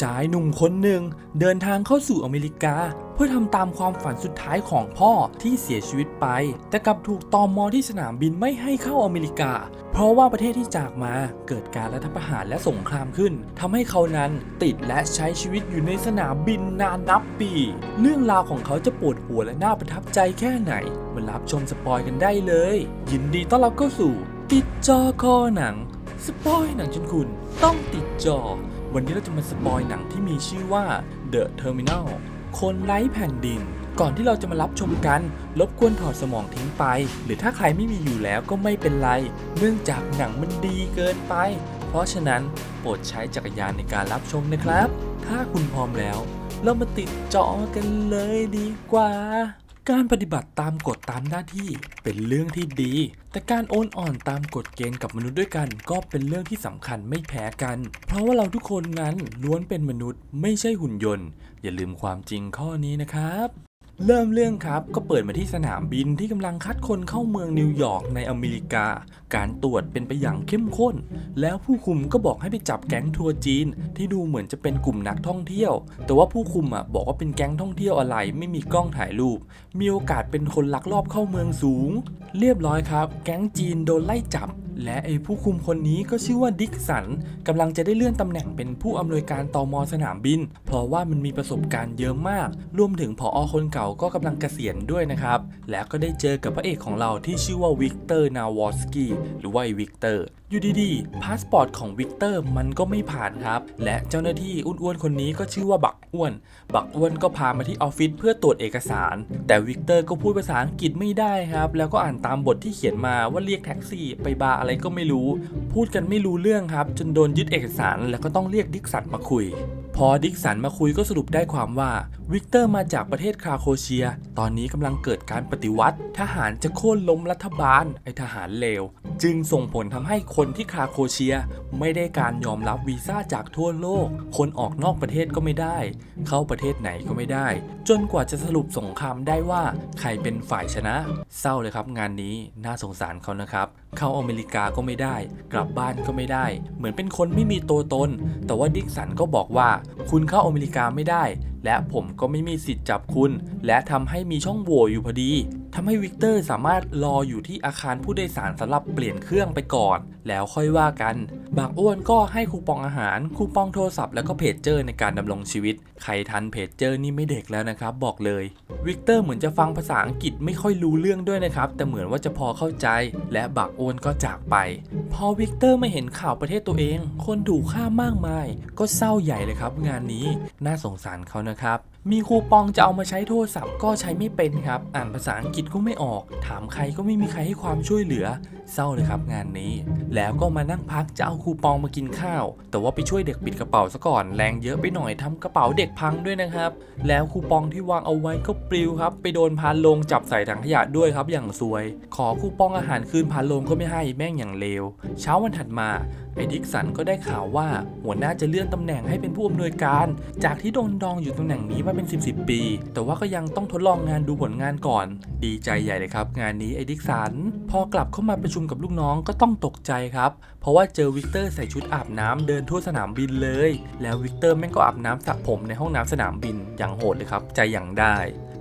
ชายหนุ่มคนหนึ่งเดินทางเข้าสู่อเมริกา เพื่อทำตามความฝันสุดท้ายของพ่อที่เสียชีวิตไป แต่กลับถูกตอมมอที่สนามบินไม่ให้เข้าอเมริกา เพราะว่าประเทศที่จากมาเกิดการรัฐประหารและสงครามขึ้นทำให้เขานั้นติดและใช้ชีวิตอยู่ในสนามบินนานนับปี เรื่องราวของเขาจะปวดหัวและน่าประทับใจแค่ไหนมารับชมสปอยกันได้เลย ยินดีต้อนรับเข้าสู่ ติดจอคอหนังสปอยหนังจนคุณต้องติดจอ วันนี้เราจะมาสปอยหนังที่มีชื่อว่า The Terminal คนไร้แผ่นดิน ก่อนที่เราจะมารับชมกัน รบกวนถอดสมองทิ้งไป หรือถ้าใครไม่มีอยู่แล้วก็ไม่เป็นไร เนื่องจากหนังมันดีเกินไป เพราะฉะนั้นโปรดใช้จักรยานในการรับชมนะครับ ถ้าคุณพร้อมแล้ว เรามาติดจอกันเลยดีกว่า การปฏิบัติตามกฎตามหน้าที่เป็นเรื่องที่ดี แต่การโอนอ่อนตามกฎเกณฑ์กับมนุษย์ด้วยกัน ก็เป็นเรื่องที่สำคัญไม่แพ้กัน เพราะว่าเราทุกคนนั้นล้วนเป็นมนุษย์ไม่ใช่หุ่นยนต์ อย่าลืมความจริงข้อนี้นะครับ เริ่มเรื่องครับก็เปิดมาที่สนามบินที่กำลังคัดคนเข้าเมืองนิวยอร์กในอเมริกา การตรวจเป็นไปอย่างเข้มข้น แล้วผู้คุมก็บอกให้ไปจับแก๊งทัวร์จีน ที่ดูเหมือนจะเป็นกลุ่มนักท่องเที่ยว แต่ว่าผู้คุมอะบอกว่าเป็นแก๊งท่องเที่ยวอะไร ไม่มีกล้องถ่ายรูป มีโอกาสเป็นคนลักลอบเข้าเมืองสูง เรียบร้อยครับ แก๊งจีนโดนไล่จับ และไอ้ผู้คุมคนนี้ก็ชื่อว่าดิกสันกำลังจะได้เลื่อนตำแหน่งเป็นผู้อำนวยการตอมสนามบิน เพราะว่ามันมีประสบการณ์เยอะมาก รวมถึงผออคนเก่าก็กำลังเกษียณด้วยนะครับ แล้วก็ได้เจอกับพระเอกของเราที่ชื่อว่าวิกเตอร์นาวอสกี้หรือว่าวิกเตอร์อยู่ดีๆ พาสปอร์ตของวิกเตอร์มันก็ไม่ผ่านครับ และเจ้าหน้าที่อ้วนๆคนนี้ก็ชื่อว่าบักอ้วน บักอ้วนก็พามาที่ออฟฟิศเพื่อตรวจเอกสาร แต่วิกเตอร์ก็พูดภาษาอังกฤษไม่ได้ครับ แล้วก็อ่านตามบทที่เขียนมาว่าเรียกแท็กซี่ไปบาร์อะไรก็ไม่รู้ พูดกันไม่รู้เรื่องครับ จนโดนยึดเอกสารแล้วก็ต้องเรียกดิกสันมาคุย พอดิกสันมาคุยก็สรุปได้ความว่า วิกเตอร์มาจากประเทศคาโคเชีย ตอนนี้กำลังเกิดการปฏิวัติ ทหารจะโค่นล้มรัฐบาล ไอทหารเลว จึงส่งผลทำให้คนที่คาโคเชีย ไม่ได้การยอมรับวีซ่าจากทั่วโลก คนออกนอกประเทศก็ไม่ได้ เข้าประเทศไหนก็ไม่ได้ จนกว่าจะสรุปสงครามได้ว่าใครเป็นฝ่ายชนะ เศร้าเลยครับงานนี้น่าสงสารเขานะครับเข้าอเมริกาก็ไม่ได้ กลับบ้านก็ไม่ได้ เหมือนเป็นคนไม่มีตัวตน แต่ว่าดิกสันก็บอกว่าคุณเข้าอเมริกาไม่ได้ และผมก็ไม่มีสิทธิ์จับคุณ และทำให้มีช่องโหว่อยู่พอดีทำให้วิกเตอร์สามารถรออยู่ที่อาคารผู้โดยสารสำหรับเปลี่ยนเครื่องไปก่อน แล้วค่อยว่ากัน บากอ้วนก็ให้คูปองอาหาร คูปองโทรศัพท์แล้วก็เพจเจอร์ในการดำรงชีวิต ใครทันเพจเจอร์นี่ไม่เด็กแล้วนะครับ บอกเลยวิกเตอร์เหมือนจะฟังภาษาอังกฤษไม่ค่อยรู้เรื่องด้วยนะครับ แต่เหมือนว่าจะพอเข้าใจ และบากอ้วนก็จากไป พอวิกเตอร์ไม่เห็นข่าวประเทศตัวเอง คนถูกฆ่ามากมาย ก็เศร้าใหญ่เลยครับ งานนี้น่าสงสารเขานะครับ มีคูปองจะเอามาใช้โทรศัพท์ก็ใช้ไม่เป็นครับ อ่านภาษาอังกฤษก็ไม่ออก ถามใครก็ไม่มีใครให้ความช่วยเหลือ เศร้าเลยครับงานนี้ แล้วก็มานั่งพักจะเอาคูปองมากินข้าว แต่ว่าไปช่วยเด็กปิดกระเป๋าซะก่อน แรงเยอะไปหน่อยทำกระเป๋าเด็กพังด้วยนะครับ แล้วคูปองที่วางเอาไว้ก็ปลิวครับ ไปโดนพานลงจับใส่ถังขยะด้วยครับ อย่างซวย ขอคูปองอาหารคืนพานลงก็ไม่ให้แม่งอย่างเลว เช้าวันถัดมาไอ้ดิกสันก็ได้ข่าวว่าหัวหน้าจะเลื่อนตำแหน่งให้เป็นผู้อำนวยการ จากที่โดนดองอยู่ตำแหน่งนี้มาเป็น 10บปี แต่ว่าก็ยังต้องทดลองงานดูผลงานก่อน ดีใจใหญ่เลยครับ งานนี้ไอ้ดิกสัน พอกลับเข้ามาประชุมกับลูกน้องก็ต้องตกใจครับ เพราะว่าเจอวิกเตอร์ใส่ชุดอาบน้ำเดินทั่วสนามบินเลย แล้ววิกเตอร์แม่งก็อาบน้ำสระผมในห้องน้ำสนามบินอย่างโหดเลยครับ ใจอย่างได้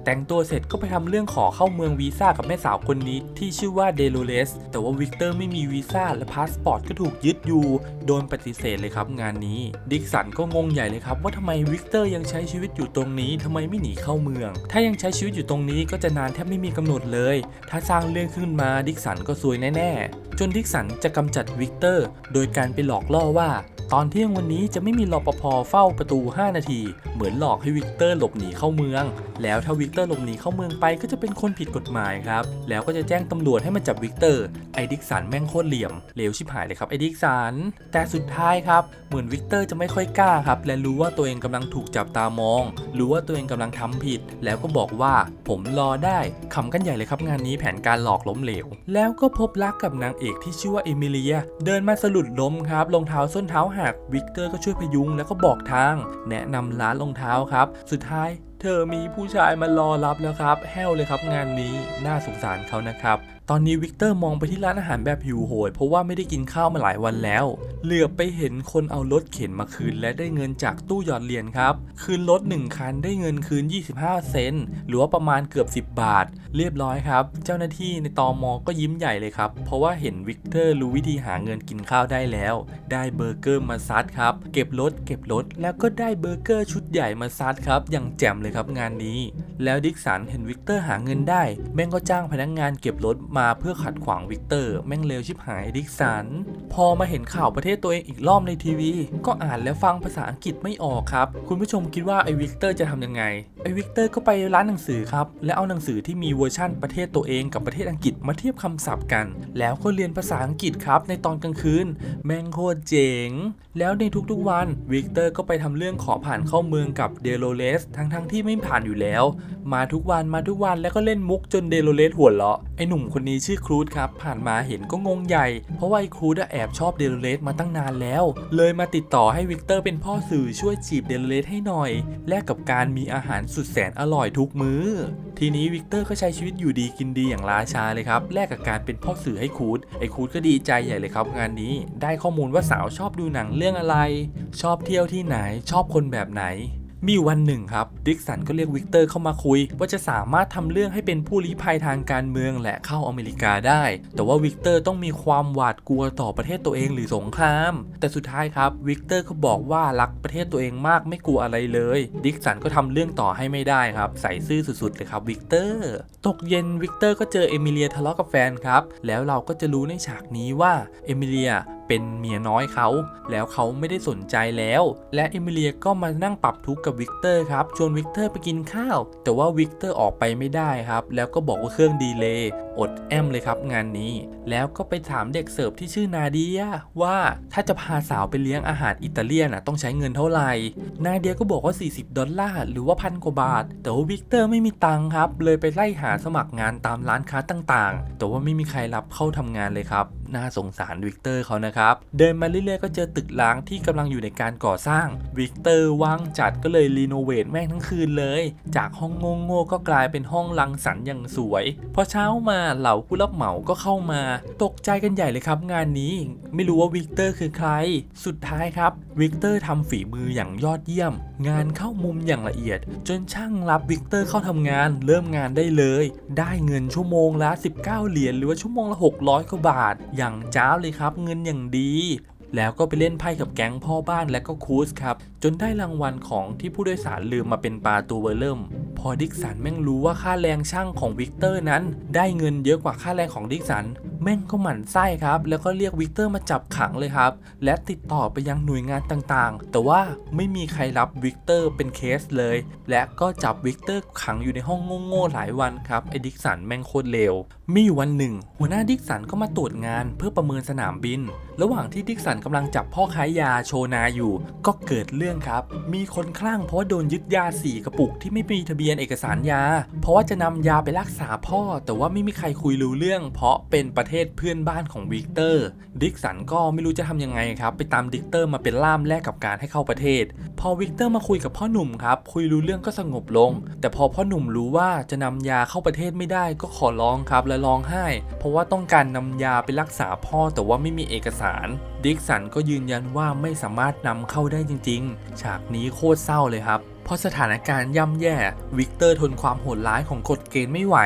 แต่งตัวเสร็จก็ไปทำเรื่องขอเข้าเมืองวีซ่ากับแม่สาวคนนี้ที่ชื่อว่าเดโลเลสแต่ว่าวิกเตอร์ไม่มีวีซ่าและพาสปอร์ตก็ถูกยึดอยู่ โดนปฏิเสธเลยครับงานนี้ ดิกสันก็งงใหญ่เลยครับว่าทำไมวิกเตอร์ยังใช้ชีวิตอยู่ตรงนี้ทำไมไม่หนีเข้าเมือง ถ้ายังใช้ชีวิตอยู่ตรงนี้ก็จะนานแทบไม่มีกำหนดเลย ถ้าสร้างเรื่องขึ้นมาดิกสันก็ซวยแน่ๆ จนดิกสันจะกำจัดวิกเตอร์โดยการไปหลอกล่อว่า ตอนเที่ยงวันนี้จะไม่มีรปภเฝ้าประตู 5 นาที เหมือนหลอกให้วิกเตอร์หลบหนีเข้าเมือง แล้วถ้าวิกเตอร์หลบหนีเข้าเมืองไปก็จะเป็นคนผิดกฎหมายครับ แล้วก็จะแจ้งตำรวจให้มาจับวิกเตอร์ ไอดิกสันแม่งโคตรเหลี่ยมเลวชิบหายเลยครับไอดิกสัน แต่สุดท้ายครับเหมือนวิกเตอร์จะไม่ค่อยกล้าครับ และรู้ว่าตัวเองกำลังถูกจับตามอง รู้ว่าตัวเองกำลังทำผิด แล้วก็บอกว่าผมรอได้ขำกันใหญ่เลยครับงานนี้แผนการหลอกล้มเหลว แล้วก็พบรักกับนางเอกที่ชื่อว่าเอมิเลีย เดินมาสะดุดล้มครับรองเท้าส้นเท้าหักวิกเตอร์ก็ช่วยพยุงแล้วก็บอกทาง แนะนำร้านรองเท้าครับ สุดท้าย เธอมีผู้ชายมารอรับแล้วครับ แห้วเลยครับงานนี้น่าสงสารเขานะครับ ตอนนี้วิกเตอร์มองไปที่ร้านอาหารแบบหิวโหย เพราะว่าไม่ได้กินข้าวมาหลายวันแล้ว เหลือบไปเห็นคนเอารถเข็นมาคืน และได้เงินจากตู้หยอดเหรียญครับ คืนรถ1คันได้เงินคืน 25 เซนต์หรือว่าประมาณเกือบ 10 บาท เรียบร้อยครับ เจ้าหน้าที่ในตอมอก็ยิ้มใหญ่เลยครับ เพราะว่าเห็นวิกเตอร์รู้วิธีหาเงินกินข้าวได้แล้ว ได้เบอร์เกอร์มาซัดครับ เก็บรถเก็บรถแล้วก็ได้เบอร์เกอร์ชุดใหญ่มาซัดครับอย่างแจ่มเลยครับงานนี้ แล้วดิกสันเห็นวิกเตอร์หาเงินได้ แม่งก็จ้างพนักงานเก็บรถมาเพื่อขัดขวางวิกเตอร์ แม่งเลวชิบหายดิกสัน พอมาเห็นข่าวประเทศตัวเองอีกรอบในทีวี ก็อ่านแล้วฟังภาษาอังกฤษไม่ออกครับ คุณผู้ชมคิดว่าไอ้วิกเตอร์จะทำยังไง ไอ้วิกเตอร์ก็ไปร้านหนังสือครับ แล้วเอาหนังสือที่มีเวอร์ชั่นประเทศตัวเองกับประเทศอังกฤษมาเทียบคำศัพท์กัน แล้วก็เรียนภาษาอังกฤษครับในตอนกลางคืน แม่งโคตรเจ๋ง แล้วในทุกๆวันวิกเตอร์ก็ไปทำเรื่องขอผ่านเข้าเมืองกับเดโลเลสทั้งๆทที่ไม่ผ่านอยู่แล้ว มาทุกวันมาทุกวันแล้วก็เล่นมุกจนเดโลเลสหัวเราะไอหนุ่มคนนี้ชื่อครูดครับ ผ่านมาเห็นก็งงใหญ่ เพราะว่าไอครูดแอบชอบเดโลเลสมาตั้งนานแล้ว เลยมาติดต่อให้วิกเตอร์เป็นพ่อสื่อช่วยจีบเดโลเลสให้หน่อย แลกกับการมีอาหารสุดแสนอร่อยทุกมื้อ ทีนี้วิกเตอร์ก็ใช้ชีวิตอยู่ดีกินดีอย่างราชาเลยครับแลกกับการเป็นพ่อสื่อให้ครูดไอ้คูดก็ดีใจใหญ่เลยครับ งานนี้ได้ข้อมูลว่าสาวชอบดูหนังเรื่องอะไร ชอบเที่ยวที่ไหนชอบคนแบบไหน มีวันหนึ่งครับดิกสันก็เรียกวิกเตอร์เข้ามาคุย ว่าจะสามารถทำเรื่องให้เป็นผู้ลี้ภัยทางการเมืองและเข้าอเมริกาได้ แต่ว่าวิกเตอร์ต้องมีความหวาดกลัวต่อประเทศตัวเองหรือสงคราม แต่สุดท้ายครับวิกเตอร์ก็บอกว่ารักประเทศตัวเองมากไม่กลัวอะไรเลย ดิกสันก็ทำเรื่องต่อให้ไม่ได้ครับ ใส่ซื่อสุดๆเลยครับวิกเตอร์ตกเย็นวิกเตอร์ก็เจอเอมิเลียทะเลาะกับแฟนครับแล้วเราก็จะรู้ในฉากนี้ว่าเอมิเลียเป็นเมียน้อยเขา แล้วเขาไม่ได้สนใจแล้ว และเอมิเลียก็มานั่งปรับทุกข์กับวิกเตอร์ครับ ชวนวิกเตอร์ไปกินข้าว แต่ว่าวิกเตอร์ออกไปไม่ได้ครับ แล้วก็บอกว่าเครื่องดีเลย์อดแอมเลยครับงานนี้ แล้วก็ไปถามเด็กเสิร์ฟที่ชื่อนาเดียว่าถ้าจะพาสาวไปเลี้ยงอาหารอิตาเลียนน่ะต้องใช้เงินเท่าไหร่ นาเดียก็บอกว่า 40 ดอลลาร์หรือว่าพันกว่าบาท แต่ว่าวิกเตอร์ไม่มีตังค์ครับ เลยไปไล่หาสมัครงานตามร้านค้าต่างๆ แต่ว่าไม่มีใครรับเข้าทำงานเลยครับน่าสงสารวิกเตอร์เขานะครับ เดินมาเรื่อยๆก็เจอตึกล้างที่กำลังอยู่ในการก่อสร้าง วิกเตอร์ว่างจัดก็เลยรีโนเวทแม่งทั้งคืนเลย จากห้องโง่ๆก็กลายเป็นห้องรังสรรค์อย่างสวย พอเช้ามาเหล่าผู้รับเหมาก็เข้ามา ตกใจกันใหญ่เลยครับ งานนี้ไม่รู้ว่าวิกเตอร์คือใคร สุดท้ายครับวิกเตอร์ทำฝีมืออย่างยอดเยี่ยม งานเข้ามุมอย่างละเอียด จนช่างรับวิกเตอร์เข้าทำงาน เริ่มงานได้เลย ได้เงินชั่วโมงละ 19 เหรียญหรือว่าชั่วโมงละ 600กว่าบาท อย่างจ้าวเลยครับ เงินอย่างดี แล้วก็ไปเล่นไพ่กับแก๊งพ่อบ้านและก็คูสครับ จนได้รางวัลของที่ผู้โดยสารลืมมาเป็นปลาตัวเบอร์เริ่ม พอดิกสันแม่งรู้ว่าค่าแรงช่างของวิกเตอร์นั้น ได้เงินเยอะกว่าค่าแรงของดิกสัน แม่งก็หมั่นไส้ครับ แล้วก็เรียกวิกเตอร์มาจับขังเลยครับ และติดต่อไปยังหน่วยงานต่างๆ แต่ว่าไม่มีใครรับวิกเตอร์เป็นเคสเลย และก็จับวิกเตอร์ขังอยู่ในห้องโง่ๆหลายวันครับไอ้ดิกสันแม่งโคตรเลวมีวันหนึ่ง หัวหน้าดิกสันก็มาตรวจงานเพื่อประเมินสนามบิน ระหว่างที่ดิกสันกำลังจับพ่อค้ายาโชนาอยู่ ก็เกิดเรื่องครับ มีคนคลั่งเพราะว่าโดนยึดยาสี่กระปุกที่ไม่มีทะเบียนเอกสารยา เพราะว่าจะนำยาไปรักษาพ่อ แต่ว่าไม่มีใครคุยรู้เรื่อง เพราะเป็นประเทศเพื่อนบ้านของวิกเตอร์ ดิกสันก็ไม่รู้จะทำยังไงครับ ไปตามดิกเตอร์มาเป็นล่ามแลกกับการให้เข้าประเทศ พอวิกเตอร์มาคุยกับพ่อหนุ่มครับ คุยรู้เรื่องก็สงบลง แต่พอพ่อหนุ่มรู้ว่าจะนำยาเข้าประเทศไม่ได้ก็ขอร้องครับและร้องไห้ เพราะว่าต้องการนำยาไปรักษาพ่อแต่ว่าไม่มีเอกสาร ดิกสันก็ยืนยันว่าไม่สามารถนำเข้าได้จริง ๆ ฉากนี้โคตรเศร้าเลยครับพราะสถานการณ์ย่ำแย่วิกเตอร์ทนความโหดร้ายของกฎเกณฑ์ไม่ไหว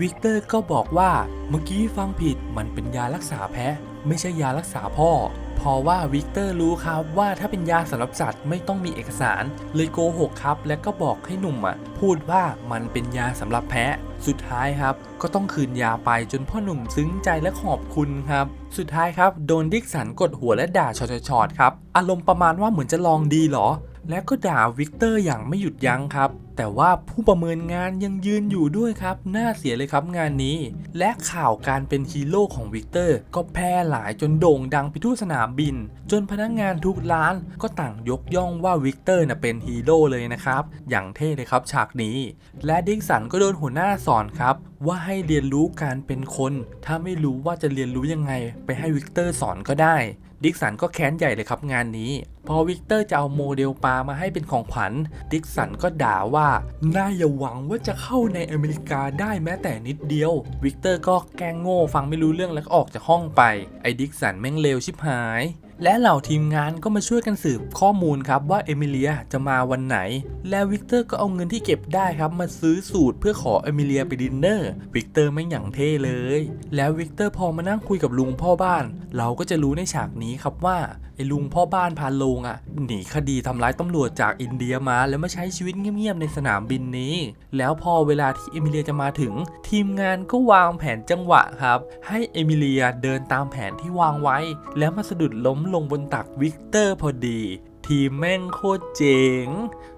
วิกเตอร์ก็บอกว่าเมื่อกี้ฟังผิดมันเป็นยารักษาแพ้ ไม่ใช่ยารักษาพ่อเพราะว่าวิกเตอร์รู้ครับว่าถ้าเป็นยาสำหรับสัตว์ไม่ต้องมีเอกสาร เลยโกหกครับ และก็บอกให้หนุ่มอะพูดว่ามันเป็นยาสำหรับแพะสุดท้ายครับ ก็ต้องคืนยาไปจนพ่อหนุ่มซึ้งใจและขอบคุณครับ สุดท้ายครับ โดนดิกสันกดหัวและด่าชอดๆครับ อารมณ์ประมาณว่าเหมือนจะลองดีเหรอ และก็ด่าวิกเตอร์อย่างไม่หยุดยั้งครับ แต่ว่าผู้ประเมินงานยังยืนอยู่ด้วยครับ น่าเสียเลยครับงานนี้ และข่าวการเป็นฮีโร่ของวิกเตอร์ ก็แพร่หลายจนโด่งดังไปทั่วสนามบิน จนพนักงานทุกร้านก็ต่างยกย่องว่าวิกเตอร์น่ะเป็นฮีโร่เลยนะครับ อย่างเท่เลยครับฉากนี้ และดิกสันก็โดนหัวหน้าสอนครับ ว่าให้เรียนรู้การเป็นคน ถ้าไม่รู้ว่าจะเรียนรู้ยังไง ไปให้วิกเตอร์สอนก็ได้ ดิกสันก็แค้นใหญ่เลยครับงานนี้ พอวิกเตอร์จะเอาโมเดลปลามาให้เป็นของขวัญ ดิกสันก็ด่าว่าน่าอย่าหวังว่าจะเข้าในอเมริกาได้แม้แต่นิดเดียว วิกเตอร์ก็แกล้งโง่ฟังไม่รู้เรื่องแล้วก็ออกจากห้องไป ไอ้ดิกสันแม่งเลวชิบหาย และเหล่าทีมงานก็มาช่วยกันสืบข้อมูลครับว่าเอมิเลียจะมาวันไหน และวิกเตอร์ก็เอาเงินที่เก็บได้ครับมาซื้อสูตรเพื่อขอเอมิเลียไปดินเนอร์วิกเตอร์ไม่งอย่างเท่เลย แล้ววิกเตอร์พอมานั่งคุยกับลุงพ่อบ้าน เราก็จะรู้ในฉากนี้ครับว่าไอ้ลุงพ่อบ้านพานลงอะ หนีคดีทำร้ายตำรวจจากอินเดียมาแล้วมาใช้ชีวิตเงียบๆในสนามบินนี้ แล้วพอเวลาที่เอมิเลียจะมาถึง ทีมงานก็วางแผนจังหวะครับ ให้เอมิเลียเดินตามแผนที่วางไว้ แล้วมาสะดุดล้มลงบนตักวิกเตอร์พอดี ทีมแม่งโคตรเจ๋ง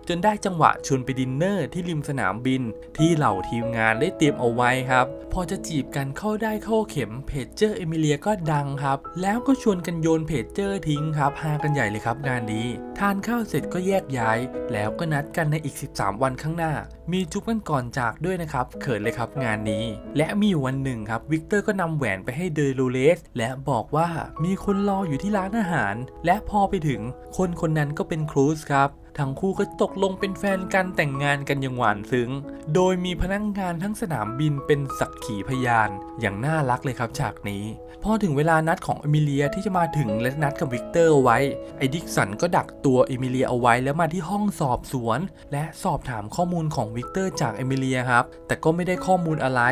จนได้จังหวะชวนไปดินเนอร์ที่ริมสนามบิน ที่เหล่าทีมงานได้เตรียมเอาไว้ครับ พอจะจีบกันเข้าได้เข้าเข็มเพจเจอร์เอมิเลียก็ดังครับ แล้วก็ชวนกันโยนเพจเจอร์ทิ้งครับฮากันใหญ่เลยครับงานนี้ ทานข้าวเสร็จก็แยกย้าย แล้วก็นัดกันในอีก 13 วันข้างหน้า มีจุ๊บกันก่อนจากด้วยนะครับเขินเลยครับงานนี้ และมีวันหนึ่งครับวิกเตอร์ก็นำแหวนไปให้เดโลเลสและบอกว่ามีคนรออยู่ที่ร้านอาหาร และพอไปถึงคนคนนั้นก็เป็นครูซครับ ทั้งคู่ก็ตกลงเป็นแฟนกันแต่งงานกันอย่างหวานซึ้ง โดยมีพนักงงานทั้งสนามบินเป็นสักขีพยาน อย่างน่ารักเลยครับฉากนี้ พอถึงเวลานัดของเอมิเลียที่จะมาถึงและนัดกับวิกเตอร์เอาไว้ ไอ้ดิกสันก็ดักตัวเอมิเลียเอาไว้แล้วมาที่ห้องสอบสวน และสอบถามข้อมูลของวิกเตอร์จากเอมิเลียครับ แต่ก็ไม่ได้ข้อมูลอะไร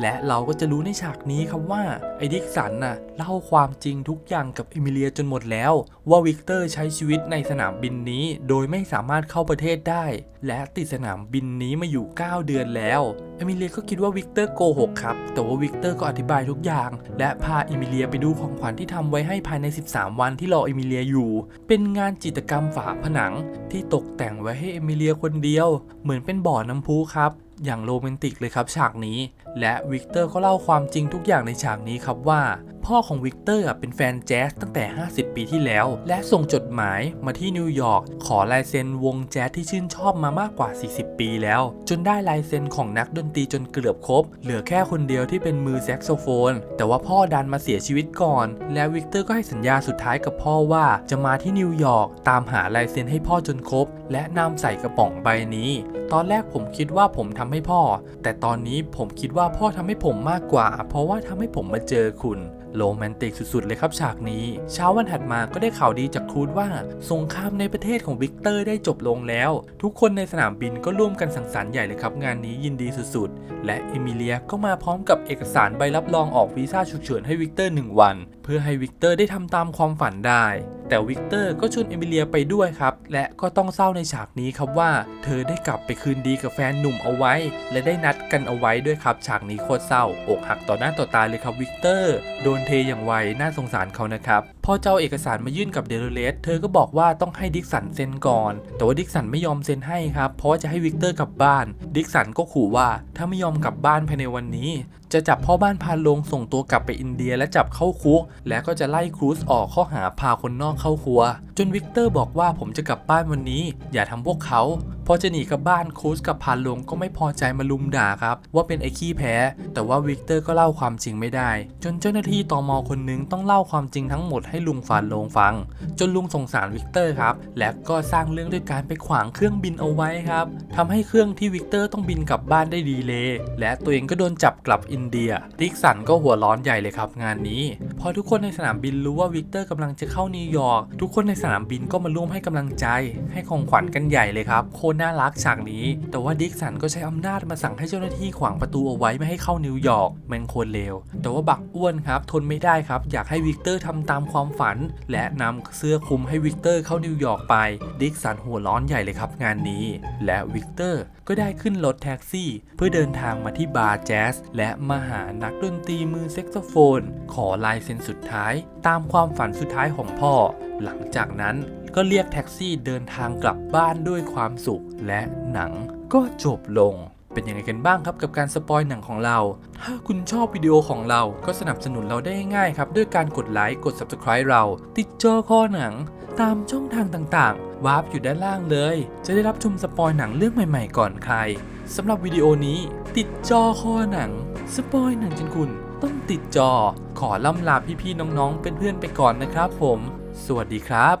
และเราก็จะรู้ในฉากนี้ครับว่าไอ้ดิกสันน่ะเล่าความจริงทุกอย่างกับเอมิเลียจนหมดแล้ว ว่าวิกเตอร์ใช้ชีวิตในสนามบินนี้ โดยไม่สามารถเข้าประเทศได้ และติดสนามบินนี้มาอยู่ 9 เดือนแล้วเอมิเลียก็คิดว่าวิกเตอร์โกหกครับ แต่ว่าวิกเตอร์ก็อธิบายทุกอย่าง และพาเอมิเลียไปดูของขวัญที่ทำไว้ให้ภายใน 13 วันที่รอเอมิเลียอยู่ เป็นงานจิตรกรรมฝาผนังที่ตกแต่งไว้ให้เอมิเลียคนเดียว เหมือนเป็นบ่อน้ำพุครับ อย่างโรแมนติกเลยครับฉากนี้ และวิกเตอร์ก็เล่าความจริงทุกอย่างในฉากนี้ครับว่า พ่อของวิกเตอร์เป็นแฟนแจ๊สตั้งแต่ 50 ปีที่แล้ว และส่งจดหมายมาที่นิวยอร์กขอลายเซ็นวงแจ๊สที่ชื่นชอบมามากกว่า 40 ปีแล้ว จนได้ลายเซ็นของนักดนตรีจนเกือบครบ เหลือแค่คนเดียวที่เป็นมือแซกโซโฟน แต่ว่าพ่อดันมาเสียชีวิตก่อน และวิกเตอร์ก็ให้สัญญาสุดท้ายกับพ่อว่าจะมาที่นิวยอร์กตามหาลายเซ็นให้พ่อจนครบ และนำใส่กระป๋องใบนี้ ตอนแรกผมคิดว่าผมทำให้พ่อ แต่ตอนนี้ผมคิดว่าพ่อทำให้ผมมากกว่า เพราะว่าทำให้ผมมาเจอคุณ โรแมนติกสุดๆเลยครับฉากนี้ เช้าวันถัดมาก็ได้ข่าวดีจากครูดว่า สงครามในประเทศของวิกเตอร์ได้จบลงแล้ว ทุกคนในสนามบินก็ร่วมกันสังสรรค์ใหญ่เลยครับ งานนี้ยินดีสุดๆ และเอมิเลียก็มาพร้อมกับเอกสารใบรับรองออกวีซ่าฉุกเฉินให้วิกเตอร์หนึ่งวัน เพื่อให้วิกเตอร์ได้ทำตามความฝันได้ แต่วิกเตอร์ก็ชวนเอมิเลียไปด้วยครับ และก็ต้องเศร้าในฉากนี้ครับว่า เธอได้กลับไปคืนดีกับแฟนหนุ่มเอาไว้ และได้นัดกันเอาไว้ด้วยครับ ฉากนี้โคตรเศร้า อกหักต่อหน้าต่อตาเลยครับวิกเตอร์โดนเทอย่างไวน่าสงสารเขานะครับพอเจ้าเอกสารมายื่นกับเดลเลสเธอก็บอกว่าต้องให้ดิกสันเซ็นก่อน แต่ว่าดิกสันไม่ยอมเซ็นให้ครับเพราะว่าจะให้วิกเตอร์กลับบ้าน ดิกสันก็ขู่ว่าถ้าไม่ยอมกลับบ้านภายในวันนี้จะจับพ่อบ้านพาลงส่งตัวกลับไปอินเดียและจับเข้าคุก และก็จะไล่ครูซออกข้อหาพาคนนอกเข้าครัว จนวิกเตอร์บอกว่าผมจะกลับบ้านวันนี้ อย่าทำพวกเขาพอจะหนีกลับบ้านครูซกับพาลงก็ไม่พอใจมาลุมด่าครับ ว่าเป็นไอ้ขี้แพ้ แต่ว่าวิกเตอร์ก็เล่าความจริงไม่ได้ จนเจ้าหน้าที่ตอมอคนนึงต้องเล่าความจริงทั้งหมดให้ลุงฟานลงฟัง จนลุงสงสารวิกเตอร์ครับ และก็สร้างเรื่องด้วยการไปขวางเครื่องบินเอาไว้ครับทำให้เครื่องที่วิกเตอร์ต้องบินกลับบ้านได้ดีเลยและตัวเองก็โดนจับกลับอินเดีย ดิกสันก็หัวร้อนใหญ่เลยครับงานนี้ พอทุกคนในสนามบินรู้ว่าวิกเตอร์กำลังจะเข้านิวยอร์ก ทุกคนในสนามบินก็มาร่วมให้กำลังใจ ให้ของขวัญกันใหญ่เลยครับ โคตรน่ารักฉากนี้ แต่ว่าดิกสันก็ใช้อำนาจมาสั่งให้เจ้าหน้าที่ขวางประตูเอาไว้ไม่ให้เข้านิวยอร์กแม่งโคตรเลว แต่ว่าบักอ้วนครับทนไม่ได้ครับ อยากให้วิกเตอร์ทำตามความฝัน และนำเสื้อคลุมให้วิกเตอร์เข้านิวยอร์กไป ดิกสันหัวร้อนใหญ่เลยครับงานนี้ และวิกเตอร์ก็ได้ขึ้นรถแท็กซี่ เพื่อเดินทางมาที่บาร์แจ๊สและมาหานักดนตรีมือเซ็กโซโฟน ขอลายเซ็นสุดท้าย ตามความฝันสุดท้ายของพ่อ หลังจากนั้นก็เรียกแท็กซี่เดินทางกลับบ้านด้วยความสุขและหนังก็จบลงเป็นยังไงกันบ้างครับกับการสปอยหนังของเรา ถ้าคุณชอบวิดีโอของเราก็สนับสนุนเราได้ง่ายครับ ด้วยการกดไลค์ กด Subscribe เรา ติดจอข้อหนัง ตามช่องทางต่างๆ วาร์ปอยู่ด้านล่างเลย จะได้รับชมสปอยหนังเรื่องใหม่ๆ ก่อนใครสำหรับวิดีโอนี้ ติดจอข้อหนัง สปอยหนังจนคุณต้องติดจอ ขอล่ำลาพี่ๆน้องๆ เป็นเพื่อนไปก่อนนะครับผม สวัสดีครับ